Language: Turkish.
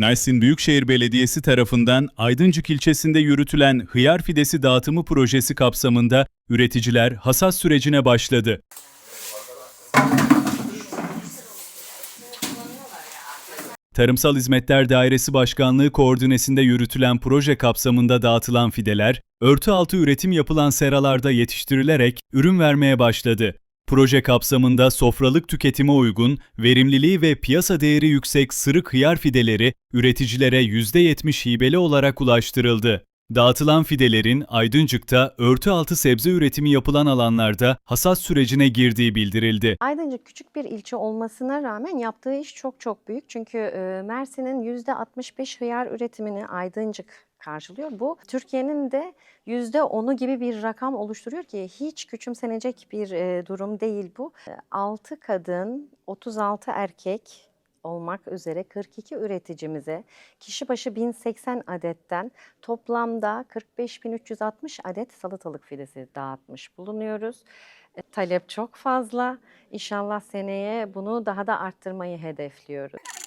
Mersin Büyükşehir Belediyesi tarafından Aydıncık ilçesinde yürütülen hıyar fidesi dağıtımı projesi kapsamında üreticiler hasat sürecine başladı. Tarımsal Hizmetler Dairesi Başkanlığı koordinesinde yürütülen proje kapsamında dağıtılan fideler, örtü altı üretim yapılan seralarda yetiştirilerek ürün vermeye başladı. Proje kapsamında sofralık tüketime uygun, verimliliği ve piyasa değeri yüksek sırık hıyar fideleri üreticilere %70 hibeli olarak ulaştırıldı. Dağıtılan fidelerin Aydıncık'ta örtü altı sebze üretimi yapılan alanlarda hasat sürecine girdiği bildirildi. Aydıncık küçük bir ilçe olmasına rağmen yaptığı iş çok çok büyük. Çünkü Mersin'in %65 hıyar üretimini Aydıncık karşılıyor. Bu Türkiye'nin de %10'u gibi bir rakam oluşturuyor ki hiç küçümsenecek bir e, durum değil bu. 6 kadın, 36 erkek olmak üzere 42 üreticimize kişi başı 1080 adetten toplamda 45.360 adet salatalık fidesi dağıtmış bulunuyoruz. E, Talep çok fazla. İnşallah seneye bunu daha da arttırmayı hedefliyoruz.